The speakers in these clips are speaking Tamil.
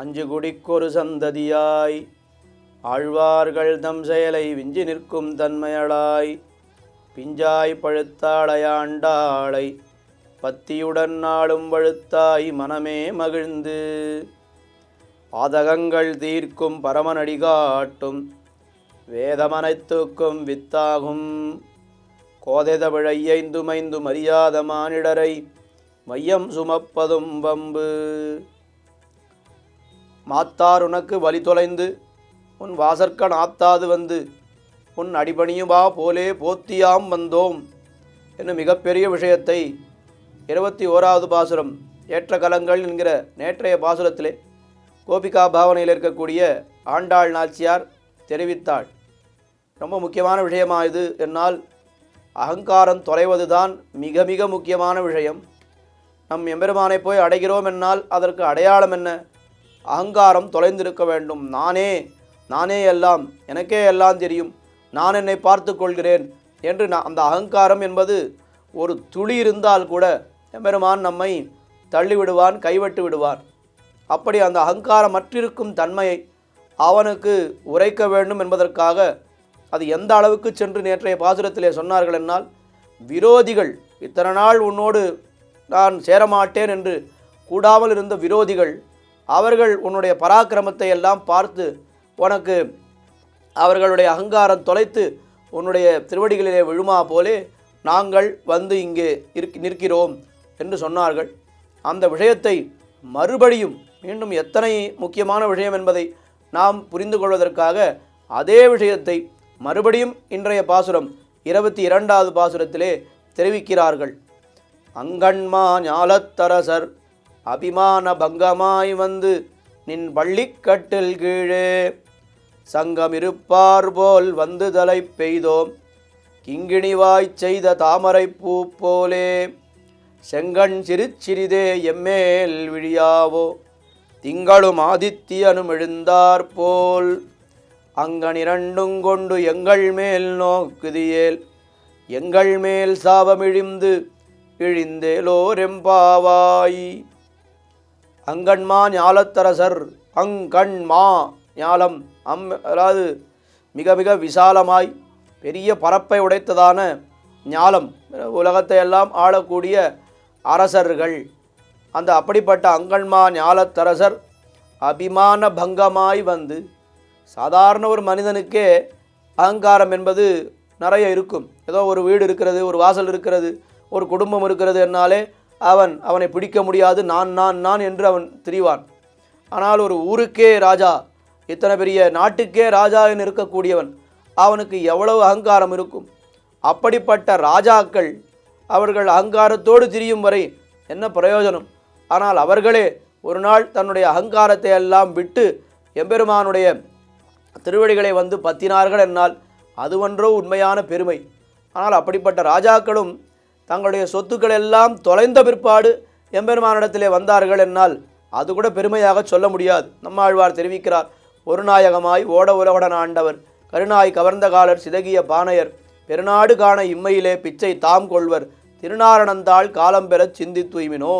அஞ்சு குடிக்கொரு சந்ததியாய். ஆழ்வார்கள் தம் செயலை விஞ்சி நிற்கும் தன்மையளாய். பிஞ்சாய் பழுத்தாளையாண்டாளை பத்தியுடன் நாளும் வழுத்தாய் மனமே மகிழ்ந்து. ஆதகங்கள் தீர்க்கும் பரமனடி காட்டும். வேதமனைத்துக்கும் வித்தாகும். கோதைதவிழையைந்துமைந்து மரியாத மானிடரை மையம் சுமப்பதும் வம்பு. மாத்தார் உனக்கு வழி தொலைந்து. உன் வாசற்க நாத்தாது வந்து. உன் அடிபணியுமா போலே போத்தியாம் வந்தோம். என்னும் மிகப்பெரிய விஷயத்தை இருபத்தி ஓராவது பாசுரம் ஏற்ற கலங்கள் என்கிற நேற்றைய பாசுரத்திலே கோபிகா பாவனையில் இருக்கக்கூடிய ஆண்டாள் நாச்சியார் தெரிவித்தாள். ரொம்ப முக்கியமான விஷயமா இது என்னால் அகங்காரம் தொலைவதுதான் மிக மிக முக்கியமான விஷயம். நம் எம்பெருமானை போய் அடைகிறோம் என்னால் அதற்கு அடையாளம் என்ன? அகங்காரம் தொலைந்திருக்க வேண்டும். நானே நானே எல்லாம் எனக்கே எல்லாம் தெரியும். நான் என்னை பார்த்து கொள்கிறேன் என்று நான் அந்த அகங்காரம் என்பது ஒரு துளி இருந்தால் கூட எம்பெருமான் நம்மை தள்ளிவிடுவான் கைவிட்டு விடுவான். அப்படி அந்த அகங்காரம் மற்றிருக்கும் தன்மையை அவனுக்கு உரைக்க வேண்டும் என்பதற்காக அது எந்த அளவுக்கு சென்று நேற்றைய பாசுரத்திலே சொன்னார்கள் என்னால் விரோதிகள் இத்தனை நாள் உன்னோடு நான் சேரமாட்டேன் என்று கூடாமல் இருந்த விரோதிகள் அவர்கள் உன்னுடைய பராக்கிரமத்தை எல்லாம் பார்த்து உனக்கு அவர்களுடைய அகங்காரம் தொலைத்து உன்னுடைய திருவடிகளிலே விழுமா போலே நாங்கள் வந்து இங்கே இருக் நிற்கிறோம் என்று சொன்னார்கள். அந்த விஷயத்தை மறுபடியும் மீண்டும் எத்தனை முக்கியமான விஷயம் என்பதை நாம் புரிந்து கொள்வதற்காக அதே விஷயத்தை மறுபடியும் இன்றைய பாசுரம் இருபத்தி இரண்டாவது பாசுரத்திலே தெரிவிக்கிறார்கள். அங்கண்மா ஞாலத்தரசர் அபிமான பங்கமாய் வந்து நின் பள்ளிக்கட்டில் கீழே. சங்கம் இருப்பார் போல் வந்து தலை பெய்தோம் கிங்கிணிவாய்ச் செய்த தாமரை பூ போலே. செங்கண் சிறுச்சிறிதே எம்மேல் விழியாவோ. திங்களும் ஆதித்யனும் எழுந்தார் போல். அங்கனிரண்டும் கொண்டு எங்கள் மேல் நோக்குதியேல். எங்கள் மேல் சாபமிழிந்து இழிந்தேலோரெம்பாவாய் அங்கண்மா ஞாலத்தரசர் அங்கண்மா ஞாலம். அம் அதாவது மிக மிக விசாலமாய் பெரிய பரப்பை உடைத்ததான ஞாலம். உலகத்தை எல்லாம் ஆளக்கூடிய அரசர்கள். அந்த அப்படிப்பட்ட அங்கன்மா ஞாலத்தரசர் அபிமான பங்கமாய் வந்து சாதாரண ஒரு மனிதனுக்கே அகங்காரம் என்பது நிறைய இருக்கும். ஏதோ ஒரு வீடு இருக்கிறது ஒரு வாசல் இருக்கிறது ஒரு குடும்பம் இருக்கிறது என்னாலே அவன் அவனை பிடிக்க முடியாது. நான் நான் நான் என்று அவன் திரிவான். ஆனால் ஒரு ஊருக்கே ராஜா இத்தனை பெரிய நாட்டுக்கே ராஜா என்று இருக்கக்கூடியவன் அவனுக்கு எவ்வளவு அகங்காரம் இருக்கும்? அப்படிப்பட்ட ராஜாக்கள் அவர்கள் அகங்காரத்தோடு திரியும் வரை என்ன பிரயோஜனம்? ஆனால் அவர்களே ஒரு நாள் தன்னுடைய அகங்காரத்தை எல்லாம் விட்டு எம்பெருமானுடைய திருவடிகளை வந்து பத்தினார்கள் என்னால். அதுவன்றோ உண்மையான பெருமை. ஆனால் அப்படிப்பட்ட ராஜாக்களும் தங்களுடைய சொத்துக்கள் எல்லாம் தொலைந்த பிற்பாடு எம்பெருமானிடத்திலே வந்தார்கள் என்னால். அது கூட பெருமையாக சொல்ல முடியாது. நம்மாழ்வார் தெரிவிக்கிறார் ஒரு நாயகமாய் ஓட உலகடன் ஆண்டவர் கருணாய் கவர்ந்த காலர் சிதகிய பானையர் பெருநாடு காண இம்மையிலே பிச்சை தாம் கொள்வர் திருநாரணந்தாள் காலம் பெறச் சிந்தி தூய்மினோ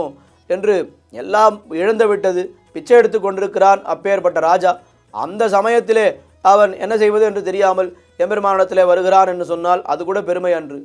என்று எல்லாம் இழந்துவிட்டது பிச்சை எடுத்து கொண்டிருக்கிறான் அப்பேற்பட்ட ராஜா. அந்த சமயத்திலே அவன் என்ன செய்வது என்று தெரியாமல் எம்பெருமானத்திலே வருகிறான் என்று சொன்னால் அது கூட பெருமை அன்று.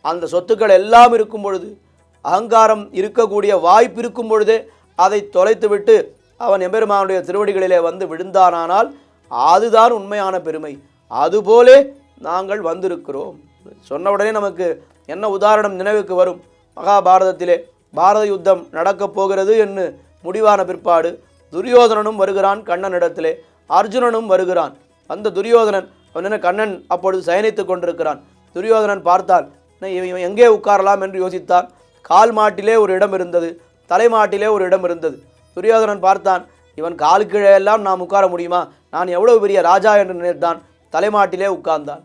அந்த சொத்துக்கள் எல்லாம் இருக்கும் பொழுது அகங்காரம் இருக்கக்கூடிய வாய்ப்பு இருக்கும் பொழுதே அதை தொலைத்துவிட்டு அவன் எம்பெருமானுடைய திருவடிகளிலே வந்து விழுந்தானானால் அதுதான் உண்மையான பெருமை. அதுபோலே நாங்கள் வந்திருக்கிறோம். சொன்ன உடனே நமக்கு என்ன உதாரணம் நினைவுக்கு வரும்? மகாபாரதத்திலே பாரத யுத்தம் நடக்கப் போகிறது என்று முடிவான பிற்பாடு துரியோதனனும் வருகிறான் கண்ணனிடத்திலே. அர்ஜுனனும் வருகிறான். அந்த துரியோதனன் அவன் என்ன கண்ணன் அப்பொழுது சயனித்துக் கொண்டிருக்கிறான். துரியோதனன் பார்த்தான் இவன் இவன் எங்கே உட்காரலாம் என்று யோசித்தான். கால் மாட்டிலே ஒரு இடம் இருந்தது. தலைமாட்டிலே ஒரு இடம் இருந்தது. துரியோதனன் பார்த்தான் இவன் கால் கீழே எல்லாம் நாம் உட்கார முடியுமா? நான் எவ்வளவு பெரிய ராஜா என்று நினைத்தான். தலைமாட்டிலே உட்கார்ந்தான்.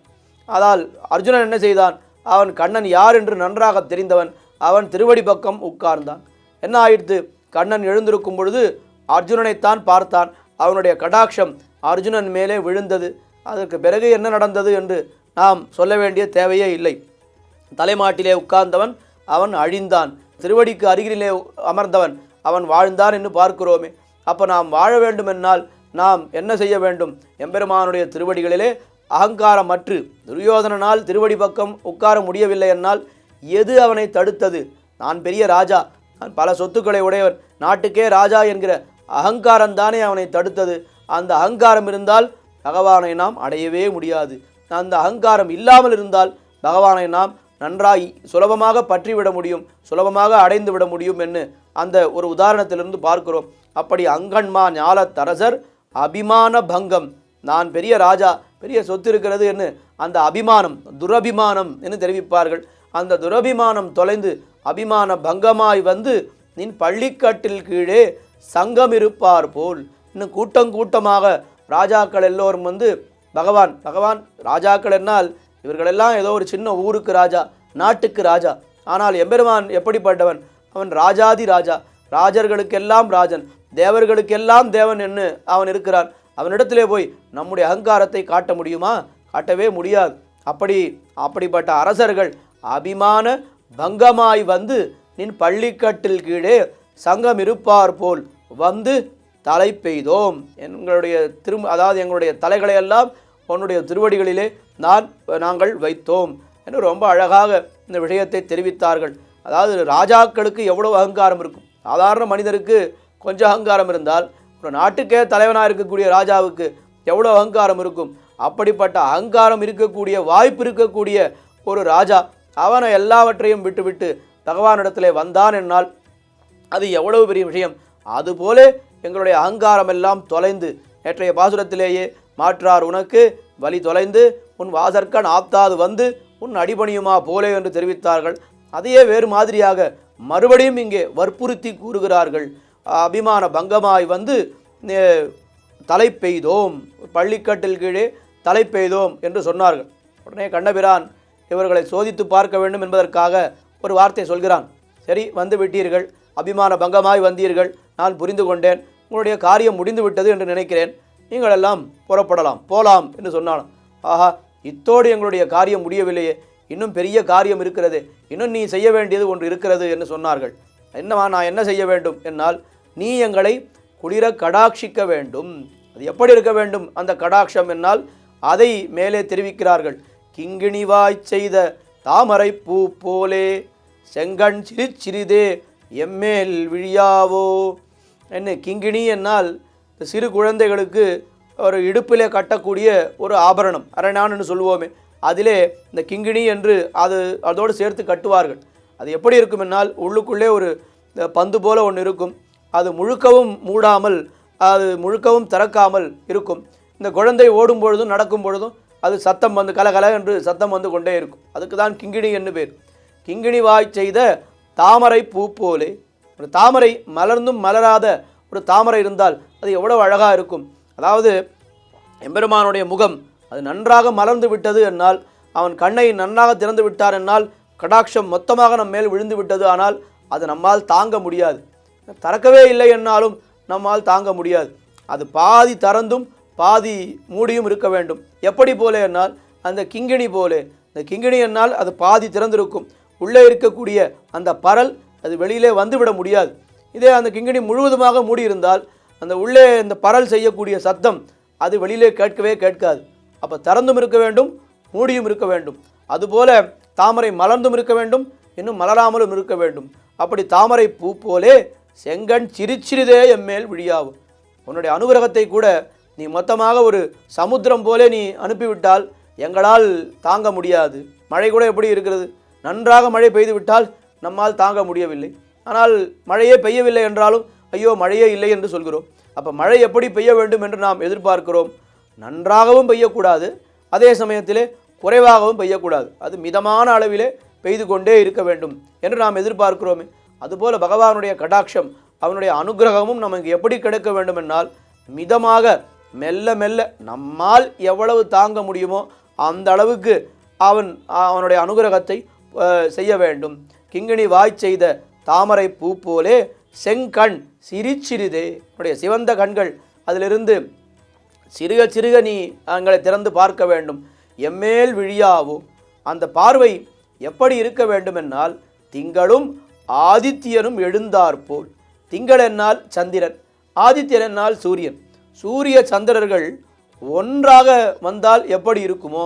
அதால் அர்ஜுனன் என்ன செய்தான்? அவன் கண்ணன் யார் என்று நன்றாக தெரிந்தவன் அவன் திருவடி பக்கம் உட்கார்ந்தான். என்ன ஆயிடுத்து கண்ணன் எழுந்திருக்கும் பொழுது அர்ஜுனனைத்தான் பார்த்தான். அவனுடைய கடாட்சம் அர்ஜுனன் மேலே விழுந்தது. அதற்கு பிறகு என்ன நடந்தது என்று நாம் சொல்ல வேண்டிய தேவையே இல்லை. தலைமாட்டிலே உட்கார்ந்தவன் அவன் அழிந்தான். திருவடிக்கு அருகிலே அமர்ந்தவன் அவன் வாழ்ந்தான் என்று பார்க்கிறோமே. அப்போ நாம் வாழ வேண்டுமென்னால் நாம் என்ன செய்ய வேண்டும்? எம்பெருமானுடைய திருவடிகளிலே அகங்காரமற்று துரியோதனனால் திருவடி பக்கம் உட்கார முடியவில்லை என்னால் எது அவனை தடுத்தது? நான் பெரிய ராஜா நான் பல சொத்துக்களை உடையவன் நாட்டுக்கே ராஜா என்கிற அகங்காரம்தானே அவனை தடுத்தது? அந்த அகங்காரம் இருந்தால் பகவானை நாம் அடையவே முடியாது. அந்த அகங்காரம் இல்லாமல் இருந்தால் பகவானை நாம் நன்றாய் சுலபமாக பற்றிவிட முடியும் சுலபமாக அடைந்து விட முடியும் என்று அந்த ஒரு உதாரணத்திலிருந்து பார்க்கிறோம். அப்படி அங்கன்மா ஞாலத்தரசர் அபிமான பங்கம். நான் பெரிய ராஜா பெரிய சொத்து இருக்கிறது என்று அந்த அபிமானம் துரபிமானம் என்று தெரிவிப்பார்கள். அந்த துரபிமானம் தொலைந்து அபிமான பங்கமாய் வந்து நின் பள்ளிக்கட்டில் கீழே சங்கம் இருப்பார் போல் இன்னும் கூட்டம் கூட்டமாக ராஜாக்கள் எல்லோரும் வந்து பகவான் பகவான் ராஜாக்கள் என்னால் இவர்களெல்லாம் ஏதோ ஒரு சின்ன ஊருக்கு ராஜா நாட்டுக்கு ராஜா. ஆனால் எம்பெருமான் எப்படிப்பட்டவன்? அவன் ராஜாதி ராஜா. ராஜர்களுக்கெல்லாம் ராஜன். தேவர்களுக்கெல்லாம் தேவன் என்று அவன் இருக்கிறான். அவனிடத்திலே போய் நம்முடைய அகங்காரத்தை காட்ட முடியுமா? காட்டவே முடியாது. அப்படி அப்படிப்பட்ட அரசர்கள் அபிமான பங்கமாய் வந்து நின் பள்ளிக்கட்டில் கீழே சங்கம் இருப்பார் போல் வந்து தலை பெய்தோம். எங்களுடைய திரும் அதாவது எங்களுடைய தலைகளை எல்லாம் உன்னுடைய திருவடிகளிலே நான் நாங்கள் வைத்தோம் என்று ரொம்ப அழகாக இந்த விஷயத்தை தெரிவித்தார்கள். அதாவது ராஜாக்களுக்கு எவ்வளவு அகங்காரம் இருக்கும். சாதாரண மனிதருக்கு கொஞ்சம் அகங்காரம் இருந்தால் ஒரு நாட்டுக்கே தலைவனாக இருக்கக்கூடிய ராஜாவுக்கு எவ்வளோ அகங்காரம் இருக்கும். அப்படிப்பட்ட அகங்காரம் இருக்கக்கூடிய வாய்ப்பு இருக்கக்கூடிய ஒரு ராஜா அவனை எல்லாவற்றையும் விட்டுவிட்டு பகவானிடத்திலே வந்தான் என்னால் அது எவ்வளவு பெரிய விஷயம். அதுபோல எங்களுடைய அகங்காரம் எல்லாம் தொலைந்து நேற்றைய பாசுரத்திலேயே மாற்றார் உனக்கு. வழி தொலைந்து உன் வாசற்கண் ஆப்தாது வந்து உன் அடிபணியுமா போலே என்று தெரிவித்தார்கள். அதையே வேறு மாதிரியாக மறுபடியும் இங்கே வற்புறுத்தி கூறுகிறார்கள். அபிமான பங்கமாய் வந்து தலை பெய்தோம் பள்ளிக்கட்டில் கீழே தலை பெய்தோம் என்று சொன்னார்கள். உடனே கண்ணபிரான் இவர்களை சோதித்து பார்க்க வேண்டும் என்பதற்காக ஒரு வார்த்தை சொல்கிறான். சரி வந்து விட்டீர்கள். அபிமான பங்கமாய் வந்தீர்கள். நான் புரிந்து கொண்டேன். உங்களுடைய காரியம் முடிந்து விட்டது என்று நினைக்கிறேன். நீங்கள் எல்லாம் புறப்படலாம் போலாம் என்று சொன்னாலும் ஆஹா இத்தோடு எங்களுடைய காரியம் முடியவில்லையே இன்னும் பெரிய காரியம் இருக்கிறது இன்னும் நீ செய்ய வேண்டியது ஒன்று இருக்கிறது என்று சொன்னார்கள். என்னவா நான் என்ன செய்ய வேண்டும் என்னால்? நீ எங்களை குளிர கடாட்சிக்க வேண்டும். அது எப்படி இருக்க வேண்டும்? அந்த கடாட்சம் என்னால் அதை மேலே தெரிவிக்கிறார்கள். கிங்கிணிவாய் செய்த தாமரை பூ போலே செங்கண் சிரிச்சிறிதே எம்மேல் விழியாவோ? என்ன கிங்கிணி என்னால் இந்த சிறு குழந்தைகளுக்கு ஒரு இடுப்பிலே கட்டக்கூடிய ஒரு ஆபரணம் அரணான்னு சொல்லுவோமே அதிலே இந்த கிங்கிணி என்று அது அதோடு சேர்த்து கட்டுவார்கள். அது எப்படி இருக்கும் என்னால் உள்ளுக்குள்ளே ஒரு இந்த பந்து போல ஒன்று இருக்கும். அது முழுக்கவும் மூடாமல் அது முழுக்கவும் திறக்காமல் இருக்கும். இந்த குழந்தை ஓடும் பொழுதும் நடக்கும் பொழுதும் அது சத்தம் வந்து கலகல என்று சத்தம் வந்து கொண்டே இருக்கும். அதுக்கு தான் கிங்கிணி என்று பேர். கிங்கிணி வாய் செய்த தாமரை பூ போலே ஒரு தாமரை மலர்ந்தும் மலராத ஒரு தாமரை இருந்தால் அது எவ்வளவு அழகாக இருக்கும். அதாவது எம்பெருமானுடைய முகம் அது நன்றாக மலர்ந்து விட்டது என்னால் அவன் கண்ணை நன்றாக திறந்து விட்டார் என்னால் கடாட்சம் மொத்தமாக நம் மேல் விழுந்து விட்டது ஆனால் அது நம்மால் தாங்க முடியாது. திறக்கவே இல்லை என்னாலும் நம்மால் தாங்க முடியாது. அது பாதி திறந்தும் பாதி மூடியும் இருக்க வேண்டும். எப்படி போல என்னால்? அந்த கிங்கிணி போலே. இந்த கிங்கிணி என்னால் அது பாதி திறந்திருக்கும். உள்ளே இருக்கக்கூடிய அந்த பரல் அது வெளியிலே வந்துவிட முடியாது. இதே அந்த கிங்கிணி முழுவதுமாக மூடியிருந்தால் அந்த உள்ளே இந்த பரல் செய்யக்கூடிய சத்தம் அது வெளியிலே கேட்கவே கேட்காது. அப்போ திறந்தும் இருக்க வேண்டும் மூடியும் இருக்க வேண்டும். அதுபோல தாமரை மலர்ந்தும் இருக்க வேண்டும் இன்னும் மலராமலும் இருக்க வேண்டும். அப்படி தாமரை பூ போலே செங்கண் சிரிச்சிறிதே எம்மேல் விழியாவும். உன்னுடைய அனுகிரகத்தை கூட நீ மொத்தமாக ஒரு சமுத்திரம் போலே நீ அனுப்பிவிட்டால் எங்களால் தாங்க முடியாது. மழை கூட எப்படி இருக்கிறது? நன்றாக மழை பெய்து விட்டால் நம்மால் தாங்க முடியவில்லை. ஆனால் மழையே பெய்யவில்லை என்றாலும் ஐயோ மழையே இல்லை என்று சொல்கிறோம். அப்போ மழை எப்படி பெய்ய வேண்டும் என்று நாம் எதிர்பார்க்கிறோம். நன்றாகவும் பெய்யக்கூடாது அதே சமயத்திலே குறைவாகவும் பெய்யக்கூடாது. அது மிதமான அளவிலே பெய்து கொண்டே இருக்க வேண்டும் என்று நாம் எதிர்பார்க்கிறோமே. அதுபோல் பகவானுடைய கடாட்சம் அவனுடைய அனுகிரகமும் நமக்கு எப்படி கிடைக்க வேண்டும் என்றால் மிதமாக மெல்ல மெல்ல நம்மால் எவ்வளவு தாங்க முடியுமோ அந்த அளவுக்கு அவன் அவனுடைய அனுகிரகத்தை செய்ய வேண்டும். கிங்கிணி வாய் செய்த தாமரை பூ போலே செங்கண் சிரிச்சிறிதே. உன்னுடைய சிவந்த கண்கள் அதிலிருந்து சிறுக சிறுக நீ எங்களை திறந்து பார்க்க வேண்டும். எம்மேல் விழியாவோ? அந்த பார்வை எப்படி இருக்க வேண்டுமென்றால் திங்களும் ஆதித்யனும் எழுந்தாற்போல் திங்கள் என்னால் சந்திரன் ஆதித்யன் என்னால் சூரியன். சூரிய சந்திரர்கள் ஒன்றாக வந்தால் எப்படி இருக்குமோ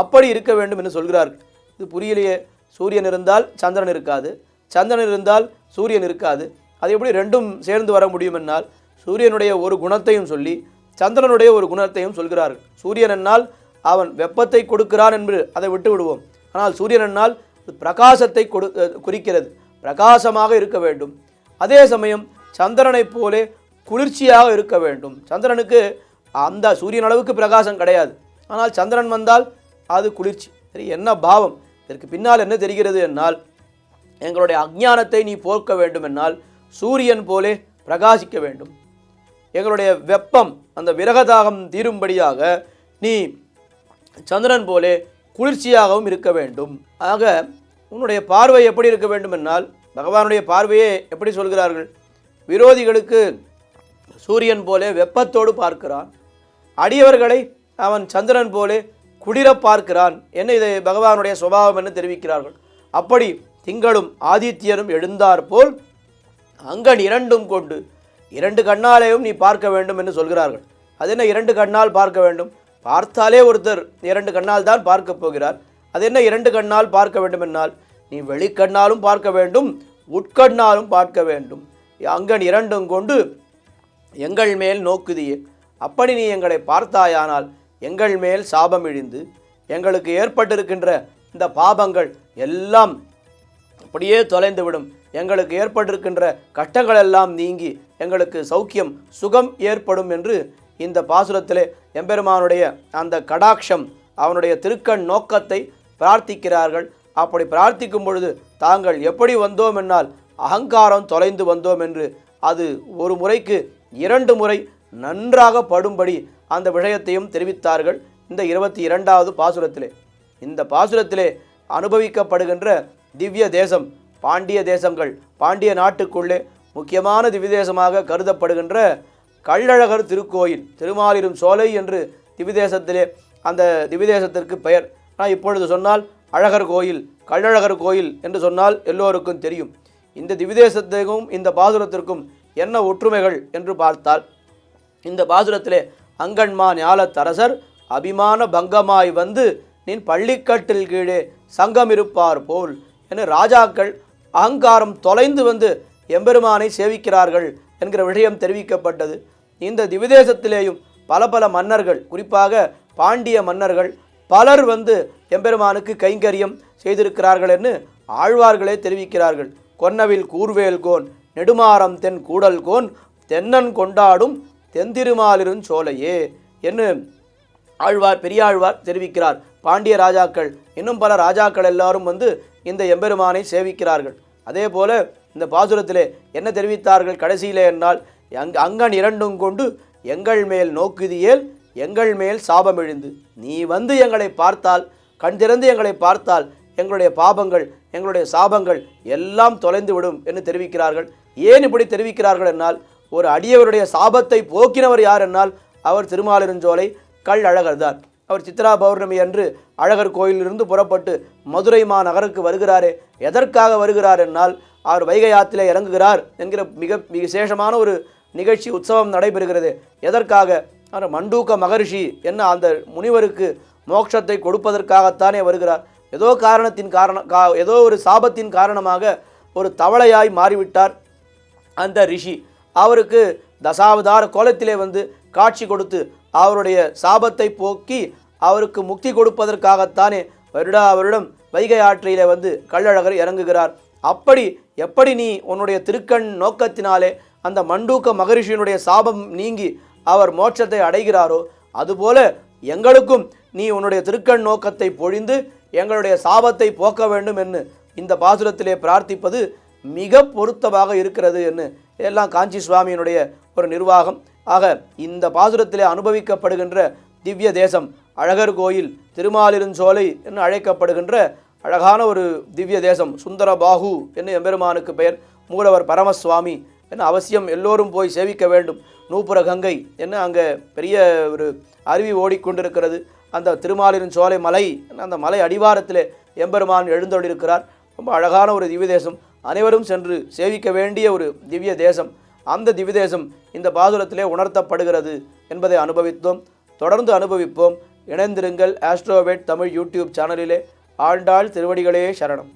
அப்படி இருக்க வேண்டும் என்று சொல்கிறார்கள். இது புரியலையே சூரியன் இருந்தால் சந்திரன் இருக்காது. சந்திரன் இருந்தால் சூரியன் இருக்காது. அது எப்படி ரெண்டும் சேர்ந்து வர முடியும் என்னால் சூரியனுடைய ஒரு குணத்தையும் சொல்லி சந்திரனுடைய ஒரு குணத்தையும் சொல்கிறார்கள். சூரியன் என்னால் அவன் வெப்பத்தை கொடுக்கிறான் என்று அதை விட்டு விடுவோம். ஆனால் சூரியன் என்னால் பிரகாசத்தை கொடு குறிக்கிறது. பிரகாசமாக இருக்க வேண்டும். அதே சமயம் சந்திரனைப் போலே குளிர்ச்சியாக இருக்க வேண்டும். சந்திரனுக்கு அந்த சூரியன் அளவுக்கு பிரகாசம் கிடையாது. ஆனால் சந்திரன் வந்தால் அது குளிர்ச்சி. சரி என்ன பாவம்? இதற்கு பின்னால் என்ன தெரிகிறது என்னால்? எங்களுடைய அஜ்ஞானத்தை நீ போக்க வேண்டும் என்னால் சூரியன் போலே பிரகாசிக்க வேண்டும். எங்களுடைய வெப்பம் அந்த விரகதாகம் தீரும்படியாக நீ சந்திரன் போலே குளிர்ச்சியாகவும் இருக்க வேண்டும். ஆக உன்னுடைய பார்வை எப்படி இருக்க வேண்டும் என்றால் பகவானுடைய பார்வையே எப்படி சொல்கிறார்கள்? விரோதிகளுக்கு சூரியன் போலே வெப்பத்தோடு பார்க்கிறான். அடியவர்களை அவன் சந்திரன் போலே குளிர பார்க்கிறான். என்ன இதை பகவானுடைய சுபாவம் என்று தெரிவிக்கிறார்கள். அப்படி திங்களும் ஆதித்யனும் எழுந்தாற்போல் அங்கன் இரண்டும் கொண்டு இரண்டு கண்ணாலேயும் நீ பார்க்க வேண்டும் என்று சொல்கிறார்கள். அது என்ன இரண்டு கண்ணால் பார்க்க வேண்டும்? பார்த்தாலே ஒருத்தர் இரண்டு கண்ணால் தான் பார்க்க போகிறார். அது என்ன இரண்டு கண்ணால் பார்க்க வேண்டும் என்னால்? நீ வெளிக்கண்ணாலும் பார்க்க வேண்டும் உட்கண்ணாலும் பார்க்க வேண்டும். அங்கன் இரண்டும் கொண்டு எங்கள் மேல் நோக்குதியே. அப்படி நீ எங்களை பார்த்தாயானால் எங்கள் மேல் சாபம் இழிந்து எங்களுக்கு ஏற்பட்டிருக்கின்ற இந்த பாபங்கள் எல்லாம் அப்படியே தொலைந்து விடும் எங்களுக்கு ஏற்பட்டிருக்கின்ற கஷ்டங்கள் எல்லாம் நீங்கி எங்களுக்கு சௌக்கியம் சுகம் ஏற்படும் என்று இந்த பாசுரத்திலே எம்பெருமானுடைய அந்த கடாட்சம் அவனுடைய திருக்கண் நோக்கத்தை பிரார்த்திக்கிறார்கள். அப்படி பிரார்த்திக்கும் பொழுது தாங்கள் எப்படி வந்தோம் என்னால் அகங்காரம் தொலைந்து வந்தோம் என்று. அது ஒரு முறைக்கு இரண்டு முறை நன்றாக படும்படி அந்த விஷயத்தையும் தெரிவித்தார்கள் இந்த இருபத்தி இரண்டாவது பாசுரத்திலே. இந்த பாசுரத்திலே அனுபவிக்கப்படுகின்ற திவ்ய தேசம் பாண்டிய தேசங்கள் பாண்டிய நாட்டுக்குள்ளே முக்கியமான திவ்ய தேசமாக கருதப்படுகின்ற கள்ளழகர் திருக்கோயில் திருமாலிரும் சோலை என்று திவ்யதேசத்திலே அந்த திவ்யதேசத்திற்கு பெயர். நான் இப்பொழுது சொன்னால் அழகர் கோயில் கள்ளழகர் கோயில் என்று சொன்னால் எல்லோருக்கும் தெரியும். இந்த திவ்யதேசத்துக்கும் இந்த பாசுரத்திற்கும் என்ன ஒற்றுமைகள் என்று பார்த்தால் இந்த பாசுரத்திலே அங்கன்மா ஞாலத்தரசர் அபிமான பங்கமாய் வந்து நின் பள்ளிக்கட்டில் கீழே சங்கமிருப்பார் போல் என ராஜாக்கள் அகங்காரம் தொலைந்து வந்து எம்பெருமானை சேவிக்கிறார்கள் என்கிற விஷயம் தெரிவிக்கப்பட்டது. இந்த திவிதேசத்திலேயும் பல பல மன்னர்கள் குறிப்பாக பாண்டிய மன்னர்கள் பலர் வந்து எம்பெருமானுக்கு கைங்கரியம் செய்திருக்கிறார்கள் என்று ஆழ்வார்களே தெரிவிக்கிறார்கள். கொன்னவில் கூர்வேல் கோன் நெடுமாறம் தென் கூடல் கோன் தென்னன் கொண்டாடும் தென்திருமாலிருஞ்சோலையே என்று ஆழ்வார் பெரியாழ்வார் தெரிவிக்கிறார். பாண்டிய ராஜாக்கள் இன்னும் பல ராஜாக்கள் எல்லாரும் வந்து இந்த எம்பெருமானை சேவிக்கிறார்கள். அதே போல இந்த பாசுரத்திலே என்ன தெரிவித்தார்கள் கடைசியிலே என்றால் அங் அங்கன் இரண்டும் கொண்டு எங்கள் மேல் நோக்குதியேல் எங்கள் மேல் சாபம் எழுந்து. நீ வந்து எங்களை பார்த்தால் கண் திறந்து எங்களை பார்த்தால் எங்களுடைய பாபங்கள் எங்களுடைய சாபங்கள் எல்லாம் தொலைந்து விடும் என்று தெரிவிக்கிறார்கள். ஏன் இப்படி தெரிவிக்கிறார்கள் என்னால் ஒரு அடியவருடைய சாபத்தை போக்கினவர் யார் என்னால் அவர் திருமாலிருஞ்சோலை கல் அழகர் தான் அவர் சித்ரா பௌர்ணமி அன்று அழகர் கோயிலிருந்து புறப்பட்டு மதுரை மாநகருக்கு வருகிறாரே எதற்காக வருகிறார் என்னால்? அவர் வைகை ஆற்றிலே இறங்குகிறார் என்கிற மிக விசேஷமான ஒரு நிகழ்ச்சி உற்சவம் நடைபெறுகிறது. எதற்காக? அவர் மண்டூக்க மகரிஷி என்ன அந்த முனிவருக்கு மோட்சத்தை கொடுப்பதற்காகத்தானே வருகிறார். ஏதோ காரணத்தின் காரணம் கா ஏதோ ஒரு சாபத்தின் காரணமாக ஒரு தவளையாய் மாறிவிட்டார் அந்த ரிஷி. அவருக்கு தசாவதார கோலத்திலே வந்து காட்சி கொடுத்து அவருடைய சாபத்தை போக்கி அவருக்கு முக்தி கொடுப்பதற்காகத்தானே வருடா வருடம் வைகை ஆற்றிலே வந்து கள்ளழகர் இறங்குகிறார். அப்படி எப்படி நீ உன்னுடைய திருக்கண் நோக்கத்தினாலே அந்த மண்டூக்க மகரிஷியினுடைய சாபம் நீங்கி அவர் மோட்சத்தை அடைகிறாரோ அதுபோல எங்களுக்கும் நீ உன்னுடைய திருக்கண் நோக்கத்தை பொழிந்து எங்களுடைய சாபத்தை போக்க வேண்டும் என்று இந்த பாசுரத்திலே பிரார்த்திப்பது மிக பொருத்தமாக இருக்கிறது என்று எல்லாம் காஞ்சி சுவாமியினுடைய ஒரு நிர்வாகம் ஆக இந்த பாசுரத்திலே அனுபவிக்கப்படுகின்ற திவ்ய தேசம் அழகர் கோயில் திருமாலிருஞ்சோலை என்று அழைக்கப்படுகின்ற அழகான ஒரு திவ்ய தேசம் சுந்தர பாகு என்று எம்பெருமானுக்கு பெயர் மூலவர் பரமசுவாமி என்று அவசியம் எல்லோரும் போய் சேவிக்க வேண்டும். நூப்புர கங்கை என்ன அங்கே பெரிய ஒரு அருவி ஓடிக்கொண்டிருக்கிறது. அந்த திருமாலிருஞ்சோலை மலை அந்த மலை அடிவாரத்திலே எம்பெருமான் எழுந்தொழிருக்கிறார் ரொம்ப அழகான ஒரு திவ்ய தேசம். அனைவரும் சென்று சேவிக்க வேண்டிய ஒரு திவ்ய தேசம். அந்த திவிதேசம் இந்த பாதுரத்திலே உணர்த்தப்படுகிறது என்பதை அனுபவித்தோம். தொடர்ந்து அனுபவிப்போம். இணைந்திருங்கள். ஆஸ்ட்ரோவேட் தமிழ் யூடியூப் சேனலிலே. ஆண்டாள் திருவடிகளே சரணம்.